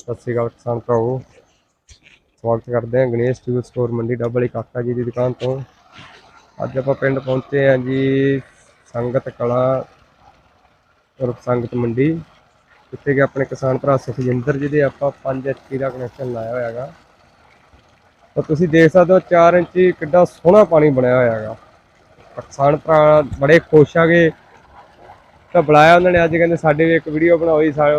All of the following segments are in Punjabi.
ਸਤਿ ਸ਼੍ਰੀ ਅਕਾਲ ਕਿਸਾਨ ਭਰਾਓ ਸਵਾਗਤ ਕਰਦੇ ਹਾਂ ਗਣੇਸ਼ ਟੂਲ ਸਟੋਰ ਮੰਡੀ ਡੱਬਲੀ ਕਾਕਾ ਜੀ ਦੀ ਦੁਕਾਨ ਤੋਂ। ਅੱਜ ਆਪਾਂ ਪਿੰਡ ਪਹੁੰਚੇ ਹਾਂ ਜੀ ਸੰਗਤ ਕਲਾ ਔਰ ਸੰਗਤ ਮੰਡੀ। ਜਿੱਥੇ ਕਿ ਆਪਣੇ ਕਿਸਾਨ ਭਰਾ ਸੁਖਜਿੰਦਰ ਜੀ ਦੇ ਆਪਾਂ 5 ਐਚਪੀ ਦਾ ਕਨੈਕਸ਼ਨ ਲਾਇਆ ਹੋਇਆ ਹੈਗਾ। ਤਾਂ ਤੁਸੀਂ ਦੇਖ ਸਕਦੇ ਹੋ 4 ਇੰਚੀ ਕਿੱਡਾ ਸੋਹਣਾ ਪਾਣੀ ਬਣਿਆ ਹੋਇਆ ਹੈਗਾ। ਕਿਸਾਨ ਭਰਾ ਬੜੇ ਖੁਸ਼ ਆਗੇ ਤਾਂ ਬੁਲਾਇਆ ਉਹਨਾਂ ਨੇ, ਅੱਜ ਕਹਿੰਦੇ ਸਾਡੇ ਵੀ ਇੱਕ ਵੀਡੀਓ ਬਣਾਓਈ ਸਾਰੇ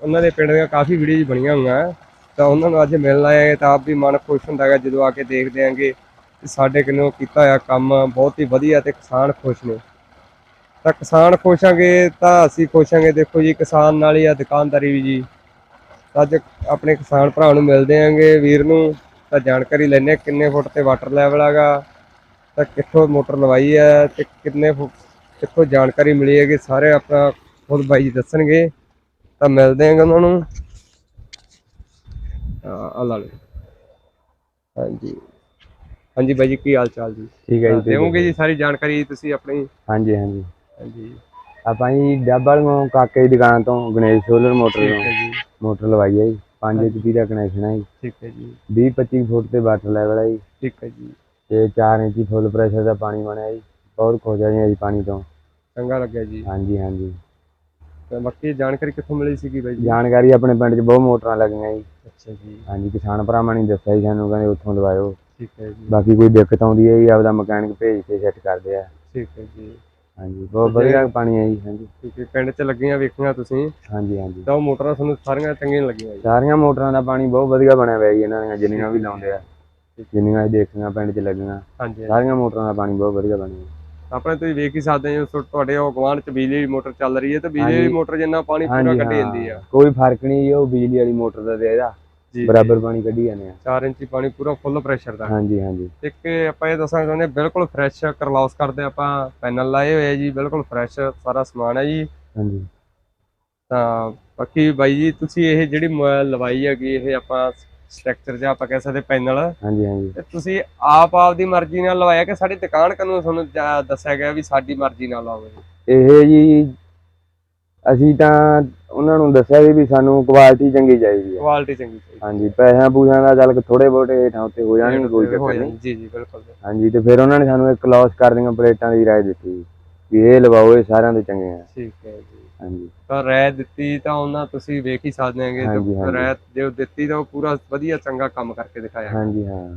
ਉਹਨਾਂ ਦੇ ਪਿੰਡ ਦੀਆਂ ਕਾਫੀ ਵੀਡੀਓਜ਼ ਬਣੀਆਂ ਹੋਈਆਂ ਤਾਂ ਉਹਨਾਂ ਨੂੰ ਅੱਜ ਮਿਲਣ ਆਏ ਤਾਂ ਆਪ ਵੀ ਮਨ ਖੁਸ਼ ਹੁੰਦਾ ਹੈਗਾ ਜਦੋਂ ਆ ਕੇ ਦੇਖਦੇ ਆਂਗੇ ਸਾਡੇ ਕਿੰਨੋਂ ਕੀਤਾ ਹੋਇਆ ਕੰਮ, ਬਹੁਤ ਹੀ ਵਧੀਆ ਤੇ ਕਿਸਾਨ ਖੁਸ਼ ਨੇ। ਤਾਂ ਕਿਸਾਨ ਖੁਸ਼ ਆਂਗੇ ਤਾਂ ਅਸੀਂ ਖੁਸ਼ ਆਂਗੇ ਦੇਖੋ ਜੀ, ਕਿਸਾਨ ਨਾਲ ਹੀ ਆ ਦੁਕਾਨਦਾਰੀ ਵੀ ਜੀ। ਅੱਜ ਆਪਣੇ ਕਿਸਾਨ ਭਰਾ ਨੂੰ ਮਿਲਦੇ ਆਂਗੇ ਵੀਰ ਨੂੰ। ਤਾਂ ਜਾਣਕਾਰੀ ਲੈਣੇ ਕਿੰਨੇ ਫੁੱਟ ਤੇ ਵਾਟਰ ਲੈਵਲ ਹੈਗਾ, ਤਾਂ ਕਿੱਥੋਂ ਮੋਟਰ ਲਵਾਈ ਹੈ ਤੇ ਕਿੰਨੇ ਫੁੱਟ, ਕਿੱਥੋਂ ਜਾਣਕਾਰੀ ਮਿਲੀ ਹੈਗੀ, ਸਾਰੇ ਆਪਣਾ ਖੁਦ ਬਾਈ ਜੀ ਦੱਸਣਗੇ। ਤਾਂ ਮਿਲਦੇ ਆਂਗੇ ਉਹਨਾਂ ਨੂੰ। ਆ ਲਾ ਲਓ। ਹਾਂਜੀ। ਹਾਂਜੀ ਬਾਈ ਜੀ ਕੀ ਹਾਲ ਚਾਲ ਜੀ? ਠੀਕ ਹੈ ਜੀ ਦੇਵੋਗੇ ਜੀ ਸਾਰੀ ਜਾਣਕਾਰੀ ਤੁਸੀਂ ਆਪਣੀ? ਹਾਂਜੀ ਹਾਂਜੀ। ਹਾਂਜੀ। ਆਪਾਂ ਜੀ ਡੱਬਲ ਕਾਕੇ ਦੀ ਦੁਕਾਨ ਤੋਂ ਗਣੇਸ਼ ਸੋਲਰ ਮੋਟਰ ਠੀਕ ਤੋਂ ਹੈ ਜੀ। ਮੋਟਰ ਲਵਾਈ ਹੈ ਜੀ। 5 HP ਦਾ ਕਨੈਕਸ਼ਨ ਹੈ ਜੀ। ਠੀਕ ਹੈ ਜੀ। 20 25 ਫੁੱਟ ਤੇ ਵਾਟਰ ਲੈਵਲ ਹੈ ਜੀ। ਠੀਕ ਹੈ ਜੀ। ਤੇ 4 ਇੰਚੀ ਫੁੱਲ ਪ੍ਰੈਸ਼ਰ ਦਾ ਪਾਣੀ ਬਣਿਆ ਜੀ। ਬਹੁਤ ਹਾਂ ਜੀ ਪਾਣੀ ਤੋਂ। ਚੰਗਾ ਲੱਗਿਆ ਜੀ। ਹਾਂਜੀ ਹਾਂਜੀ। ਤੇ ਬਾਕੀ ਜਾਣਕਾਰੀ ਕਿੱਥੋਂ ਮਿਲੀ ਸੀਗੀ ਬਾਈ ਜੀ? ਜਾਣਕਾਰੀ ਆਪਣੇ ਪਿੰਡ 'ਚ ਬਹੁਤ ਮੋਟਰਾਂ ਲੱਗੀਆਂ ਜੀ। ਅੱਛਾ ਜੀ। ਹਾਂਜੀ ਕਿਸਾਨ ਭਰਾਵਾਂ ਨੇ ਦੱਸਿਆ ਜੀ ਸਾਨੂੰ ਕਹਿੰਦੇ ਉੱਥੋਂ ਲਵਾਇਓ। ਠੀਕ ਹੈ ਜੀ। ਬਾਕੀ ਕੋਈ ਦਿੱਕਤ ਆਉਂਦੀ ਹੈ ਜੀ ਆਪਦਾ ਮਕੈਨਿਕ ਭੇਜ ਕੇ ਸੈੱਟ ਕਰਦੇ ਆ। ਠੀਕ ਹੈ ਜੀ। ਹਾਂਜੀ ਬਹੁਤ ਵਧੀਆ ਪਾਣੀ ਹੈ ਜੀ ਹਾਂਜੀ। ਠੀਕ ਹੈ ਪਿੰਡ 'ਚ ਲੱਗੀਆਂ ਵੇਖੀਆਂ ਤੁਸੀਂ? ਹਾਂਜੀ ਹਾਂਜੀ। ਤਾਂ ਉਹ ਮੋਟਰਾਂ ਤੁਹਾਨੂੰ ਸਾਰੀਆਂ ਚੰਗੀਆਂ ਲੱਗੀਆਂ ਜੀ। ਸਾਰੀਆਂ ਮੋਟਰਾਂ ਦਾ ਪਾਣੀ ਬਹੁਤ ਵਧੀਆ ਬਣਿਆ ਹੋਇਆ ਜੀ ਇਹਨਾਂ ਦੀਆਂ ਜਿੰਨੀਆਂ ਵੀ ਲਾਉਂਦੇ ਆ। ਜਿੰਨੀਆਂ ਅਸੀਂ ਦੇਖੀਆਂ ਪਿੰਡ 'ਚ ਲੱਗੀਆਂ। ਹਾਂਜੀ। ਸਾਰੀਆਂ ਮੋਟਰਾਂ ਦਾ ਪਾਣੀ ਬਹੁਤ ਵਧੀਆ ਬਣਿਆ ਆਪਣੇ ਤੁਸੀਂ ਵੇਖ ਹੀ ਸਕਦੇ ਹੋ ਤੁਹਾਡੇ ਉਹ ਗਵਾਂਢ 'ਚ ਬਿਜਲੀ ਦੀ ਮੋਟਰ ਚੱਲ ਰਹੀ ਹੈ ਤੇ ਬਿਜਲੀ ਹਾਂਜੀ। ਮੋਟਰ ਜਿੰਨਾ ਪਾਣੀ ਪੂਰਾ ਕੱਢੀ। ਜਾਂਦੀ ਆ। ਕੋਈ ਫ਼ਰਕ ਨਹੀਂ ਉਹ ਬਿਜਲੀ ਵਾਲੀ ਮੋਟਰ ਦਾ ਤੇ ਇਹਦਾ। ਬਰਾਬਰ ਪਾਣੀ ਕੱਢੀ ਜਾਂਦੇ ਆ। 4 ਇੰਚੀ ਪਾਣੀ ਪੂਰਾ ਫੁੱਲ ਪ੍ਰੈਸ਼ਰ ਦਾ। ਹਾਂਜੀ ਹਾਂਜੀ। ਇੱਕ ਆਪਾਂ ਇਹ ਦੱਸਣਾ ਚਾਹੁੰਦੇ ਬਿਲਕੁਲ ਫਰੈਸ਼ ਕਰਲੌਸ ਕਰਦੇ ਆਪਾਂ ਪੈਨਲ ਲਾਏ ਹੋਏ ਆ ਜੀ ਬਿਲਕੁਲ ਫਰੈਸ਼ ਸਾਰਾ ਸਮਾਨ ਹੈ ਜੀ। ਹਾਂਜੀ। ਤਾਂ ਬਾਕੀ ਬਾਈ ਜੀ ਤੁਸੀਂ ਇਹ ਜਿਹੜੀ ਲਵਾਈ ਹੈਗੀ ਇਹ ਆਪਾਂ ਸਟਰਕਚਰ ਜਾਂ ਆਪਾਂ ਕਹਿ ਸਕਦੇ ਪੈਨਲ। ਹਾਂਜੀ ਹਾਂਜੀ। ਤੇ ਤੁਸੀਂ ਆਪ ਆਪ ਦੀ ਮਰਜ਼ੀ ਨਾਲ ਲਵਾਇਆ ਕਿ ਸਾਡੀ ਦੁਕਾਨ ਕਨੂੰ ਤੁਹਾਨੂੰ ਦੱਸਿਆ ਗਿਆ ਵੀ ਸਾਡੀ ਮਰਜ਼ੀ ਨਾਲ ਲਾਓ ਇਹ? ਜੀ ਅਸੀਂ ਤਾਂ ਉਹਨਾਂ ਨੂੰ ਦੱਸਿਆ ਵੀ ਸਾਨੂੰ ਕੁਆਲਿਟੀ ਚੰਗੀ ਚਾਹੀਦੀ ਹੈ। ਕੁਆਲਿਟੀ ਚੰਗੀ ਚਾਹੀਦੀ ਹਾਂਜੀ ਪੈਸਿਆਂ ਪੂਸਿਆਂ ਦਾ ਚੱਲ ਥੋੜੇ ਬਹੁਤੇ ਹੇਠਾਂ ਉੱਤੇ ਹੋ ਜਾਣਗੇ ਕੋਈ ਚੱਕਰ ਨਹੀਂ। ਜੀ ਜੀ ਬਿਲਕੁਲ ਹਾਂਜੀ ਤੇ ਫਿਰ ਉਹਨਾਂ ਨੇ ਸਾਨੂੰ ਇੱਕ ਕਲੌਸ ਕਰ ਦੀਆਂ ਪਲੇਟਾਂ ਦੀ ਰਾਏ ਦਿੱਤੀ ਵੀ ਇਹ ਲਵਾਓ ਇਹ ਸਾਰਿਆਂ ਦੇ ਚੰਗੇ ਆ। ਠੀਕ ਹੈ ਜੀ। ਹਾਂਜੀ। ਤਾਂ ਰਾਇ ਦਿੱਤੀ ਤਾਂ ਉਹਨਾਂ ਤੁਸੀਂ ਵੇਖ ਹੀ ਸਕਦੇ ਹੈਗੇ ਹਾਂਜੀ। ਰਾਇ ਜੇ ਉਹ ਦਿੱਤੀ ਤਾਂ ਉਹ ਪੂਰਾ ਵਧੀਆ ਚੰਗਾ ਕੰਮ ਕਰਕੇ ਦਿਖਾਇਆ। ਹਾਂਜੀ ਹਾਂ।